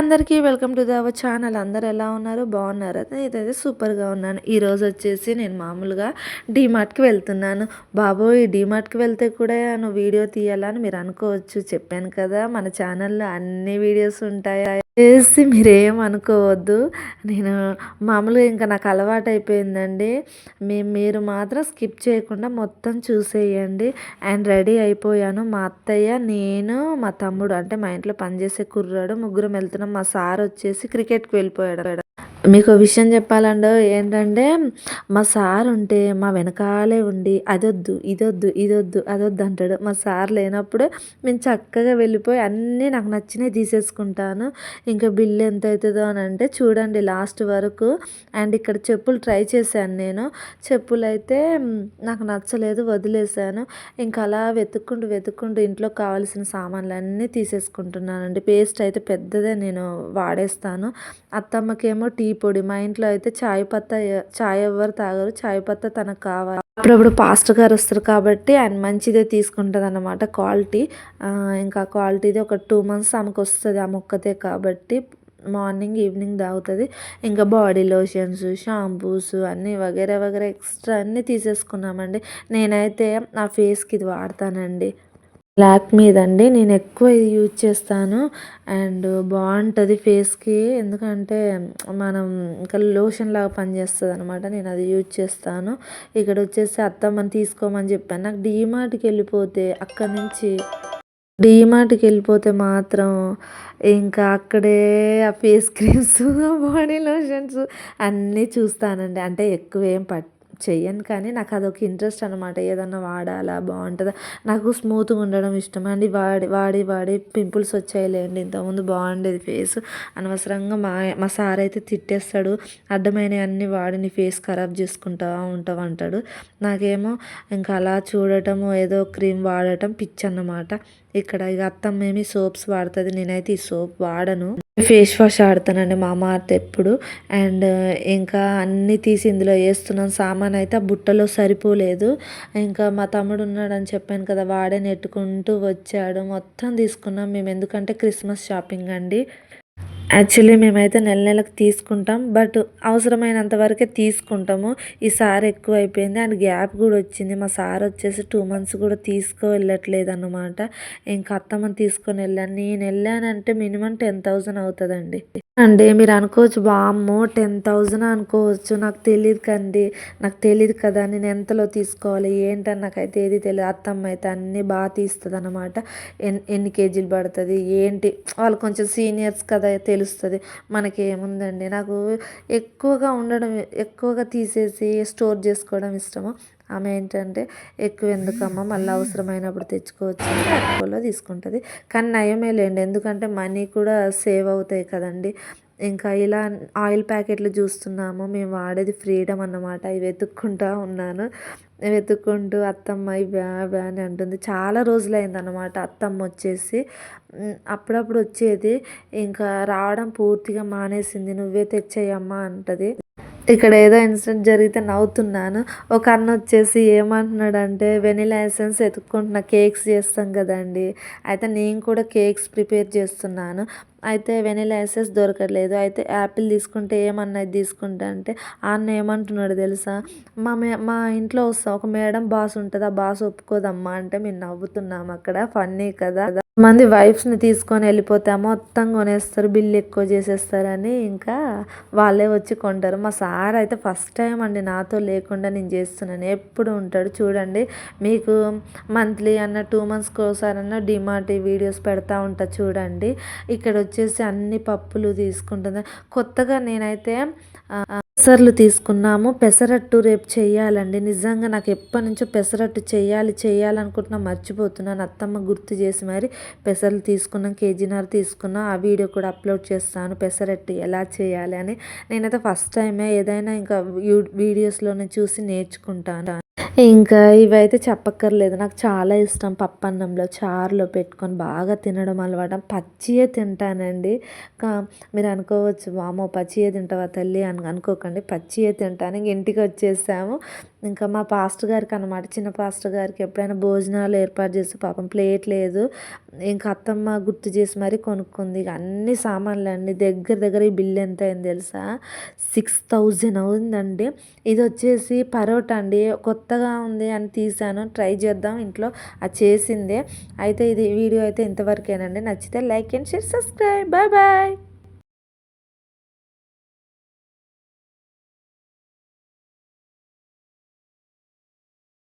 అందరికీ welcome to our channel. అందరు ఎలా ఉన్నారు? బాగున్నారు? ఇదైతే సూపర్గా ఉన్నాను. ఈరోజు వచ్చేసి నేను మామూలుగా డీమార్ట్కి వెళ్తున్నాను. బాబోయ్ డీమార్ట్కి వెళ్తే కూడా నువ్వు వీడియో తీయాలని మీరు అనుకోవచ్చు. చెప్పాను కదా మన ఛానల్లో అన్ని వీడియోస్ ఉంటాయి? చేసి మీరేం అనుకోవద్దు. నేను మామూలుగా ఇంకా నాకు అలవాటు అయిపోయిందండి మీ మీరు మాత్రం స్కిప్ చేయకుండా మొత్తం చూసేయండి. అండ్ రెడీ అయిపోయాను మా అత్తయ్య నేను మా తమ్ముడు అంటే మా ఇంట్లో పనిచేసే కుర్రాడు ముగ్గురం వెళ్తున్నాం. మా సార్ వచ్చేసి క్రికెట్కి వెళ్ళిపోయాడు. మీకు విషయం చెప్పాలంటే ఏంటంటే మా సార్ ఉంటే మా వెనకాలే ఉండి అదొద్దు ఇదొద్దు ఇదొద్దు అదొద్దు అంటాడు. మా సార్ లేనప్పుడు మేము చక్కగా వెళ్ళిపోయి అన్నీ నాకు నచ్చినవి తీసేసుకుంటాను. ఇంకా బిల్ ఎంత అవుతుందో అని అంటే చూడండి లాస్ట్ వరకు అండ్ ఇక్కడ చెప్పులు ట్రై చేశాను నేను. చెప్పులు అయితే నాకు నచ్చలేదు వదిలేశాను. ఇంకా అలా వెతుక్కుంటూ వెతుక్కుంటూ ఇంట్లో కావాల్సిన సామాన్లు అన్నీ తీసేసుకుంటున్నానండి. పేస్ట్ అయితే పెద్దదే నేను వాడేస్తాను. అత్తమ్మకేమో టీ పొడి. మా ఇంట్లో అయితే చాయ్ పత్తా చాయ్ ఎవ్వరు తాగరు. చాయ్ పత్తా తనకు కావాలి. అప్పుడప్పుడు పాస్టర్ గారు వస్తారు కాబట్టి ఆయన మంచిదే తీసుకుంటుంది అన్నమాట క్వాలిటీ ఇంకా క్వాలిటీది ఒక టూ మంత్స్ ఆమెకు వస్తుంది ఆ మొక్కతే కాబట్టి మార్నింగ్ ఈవినింగ్ తాగుతుంది. ఇంకా బాడీ లోషన్స్ షాంపూస్ అన్నీ వగేరా వగేరా ఎక్స్ట్రా అన్నీ తీసేసుకున్నామండి. నేనైతే నా ఫేస్కి ఇది వాడతానండి. బ్లాక్ మీదండి. నేను ఎక్కువ ఇది యూజ్ చేస్తాను. అండ్ బాగుంటుంది ఫేస్కి. ఎందుకంటే మనం ఇంకా లోషన్ లాగా పనిచేస్తుంది అనమాట నేను అది యూజ్ చేస్తాను. ఇక్కడ వచ్చేసి అత్తమ్మని తీసుకోమని చెప్పాను. నాకు డీమార్ట్కి వెళ్ళిపోతే అక్కడ నుంచి డీమార్ట్కి వెళ్ళిపోతే మాత్రం ఇంకా అక్కడే ఆ ఫేస్ క్రీమ్స్ బాడీ లోషన్స్ అన్నీ చూస్తానండి. అంటే ఎక్కువ ఏం పట్ చెయ్యను కానీ నాకు అదొక ఇంట్రెస్ట్ అనమాట ఏదన్నా వాడాలా బాగుంటుందా? నాకు స్మూత్గా ఉండడం ఇష్టం. అండి వాడి వాడి వాడి పింపుల్స్ వచ్చాయిలేండి. ఇంతకుముందు బాగుండేది ఫేస్. అనవసరంగా మా మా సార్ అయితే తిట్టేస్తాడు. అడ్డమైన అన్ని వాడి నీ ఫేస్ ఖరాబ్ చేసుకుంటా ఉంటావు అంటాడు. నాకేమో ఇంకా అలా చూడటము ఏదో క్రీమ్ వాడటం పిచ్చి అన్నమాట ఇక్కడ ఇక అత్తమ్మ ఏమి సోప్స్ వాడుతుంది నేనైతే ఈ సోప్ వాడను. ఫేస్ వాష్ ఆడుతానండి మా అమ్మ ఎప్పుడు. అండ్ ఇంకా అన్నీ తీసి ఇందులో వేస్తున్నాను సామాన్ అయితే ఆ బుట్టలో సరిపోలేదు. ఇంకా మా తమ్ముడు ఉన్నాడని చెప్పాను కదా వాడే నెట్టుకుంటూ వచ్చాడు. మొత్తం తీసుకున్నాం మేము. ఎందుకంటే క్రిస్మస్ షాపింగ్ అండి. యాక్చువల్లీ మేమైతే నెల నెలకు తీసుకుంటాం బట్ అవసరమైనంత వరకే తీసుకుంటాము. ఈ సార్ ఎక్కువ అయిపోయింది అండ్ గ్యాప్ కూడా వచ్చింది. మా సార్ వచ్చేసి టూ మంత్స్ కూడా తీసుకో వెళ్ళట్లేదు అనమాట ఇంకా అత్తమ్మని తీసుకొని వెళ్ళాను. నేను వెళ్ళానంటే మినిమం టెన్ థౌజండ్ అవుతుందండి. అండి మీరు అనుకోవచ్చు బామ్మో టెన్ థౌజండ్ అనుకోవచ్చు. నాకు తెలియదు కండి నాకు తెలియదు కదా నేను ఎంతలో తీసుకోవాలి ఏంటని నాకైతే ఏది తెలియదు అత్తమ్మ అయితే అన్నీ బాగా తీస్తుంది అనమాట ఎన్ని ఎన్ని కేజీలు పడుతుంది ఏంటి? వాళ్ళు కొంచెం సీనియర్స్ కదా తెలుస్తుంది. మనకి ఏముందండి నాకు ఎక్కువగా ఉండడం ఎక్కువగా తీసేసి స్టోర్ చేసుకోవడం ఇష్టము. ఆమె ఏంటంటే ఎక్కువ ఎందుకమ్మా మళ్ళీ అవసరమైనప్పుడు తెచ్చుకోవచ్చు తక్కువలో తీసుకుంటుంది. కానీ నయమే లేండి. ఎందుకంటే మనీ కూడా సేవ్ అవుతాయి కదండి. ఇంకా ఇలా ఆయిల్ ప్యాకెట్లు చూస్తున్నాము. మేము వాడేది ఫ్రీడమ్ అన్నమాట. ఇవి వెతుక్కుంటూ ఉన్నాను. వెతుక్కుంటూ అత్తమ్మ బ్యా బ్యా అని అంటుంది. చాలా రోజులైందనమాట అత్తమ్మ వచ్చేసి. అప్పుడప్పుడు వచ్చేది. ఇంకా రావడం పూర్తిగా మానేసింది. నువ్వే తెచ్చేయమ్మా అంటది. ఇక్కడ ఏదో ఇన్సిడెంట్ జరిగితే నవ్వుతున్నాను. ఒక అన్న వచ్చేసి ఏమంటున్నాడంటే వెనిలా ఎసెన్స్ ఎత్తుక్కుంటున్న కేక్స్ చేస్తాం కదండి. అయితే నేను కూడా కేక్స్ ప్రిపేర్ చేస్తున్నాను. అయితే వెనిలా ఎసెన్స్ దొరకట్లేదు. అయితే యాపిల్ తీసుకుంటే ఏమన్నా తీసుకుంటా అంటే అన్న ఏమంటున్నాడు తెలుసా? మా మే మా ఇంట్లో వస్తాం. ఒక మేడం బాస్ ఉంటుంది. ఆ బాస్ ఒప్పుకోదమ్మా. అంటే మేము నవ్వుతున్నాం అక్కడ. ఫన్నీ కదా. మంది వైఫ్స్ని తీసుకొని వెళ్ళిపోతే మొత్తం కొనేస్తారు బిల్లు ఎక్కువ చేసేస్తారని ఇంకా వాళ్ళే వచ్చి కొంటారు. మా సార్ అయితే ఫస్ట్ టైం అండి నాతో లేకుండా నేను చేస్తున్నాను ఎప్పుడు ఉంటాడు చూడండి. మీకు మంత్లీ అన్న టూ మంత్స్కి ఒకసారి అన్న డిమార్ట్ వీడియోస్ పెడతా ఉంటా చూడండి. ఇక్కడ వచ్చేసి అన్ని పప్పులు తీసుకుంటుంది కొత్తగా నేనైతే పెసర్లు తీసుకున్నాము. పెసరట్టు రేపు చేయాలండి. నిజంగా నాకు ఎప్పటి నుంచో పెసరట్టు చేయాలి చేయాలనుకుంటున్నా మర్చిపోతున్నాను. అత్తమ్మ గుర్తు చేసి మరి పెసర్లు తీసుకున్నాం కేజీన్నర తీసుకున్నాం. ఆ వీడియో కూడా అప్లోడ్ చేస్తాను. పెసరట్టు ఎలా చేయాలి అని. నేనైతే ఫస్ట్ టైమే ఏదైనా ఇంకా వీడియోస్లోనే చూసి నేర్చుకుంటాను. ఇంకా ఇవైతే చెప్పక్కర్లేదు. నాకు చాలా ఇష్టం పప్పన్నంలో చారులో పెట్టుకొని బాగా తినడం అలవాటు. పచ్చియే తింటానండి. కా మీరు అనుకోవచ్చు వామ్మో పచ్చియే తింటావా తల్లి అని అనుకోకండి. పచ్చియే తింటాను. ఇంక ఇంటికి వచ్చేసాము. ఇంకా మా పాస్టర్ గారికి అనమాట చిన్న పాస్టర్ గారికి ఎప్పుడైనా భోజనాలు ఏర్పాటు చేస్తే పాపం ప్లేట్ లేదు. ఇంకా అత్తమ్మ గుర్తు చేసి మరీ కొనుక్కుంది. ఇక అన్ని సామాన్లు అండి. దగ్గర దగ్గర ఈ బిల్ ఎంత అయింది తెలుసా? సిక్స్ థౌజండ్ అవుందండి ఇది వచ్చేసి పరోటా అండి. కొత్తగా ఉంది అని తీసాను ట్రై చేద్దాం ఇంట్లో. అది చేసిందే. అయితే ఇది వీడియో అయితే ఇంతవరకేనండి. నచ్చితే like and share subscribe. Bye bye.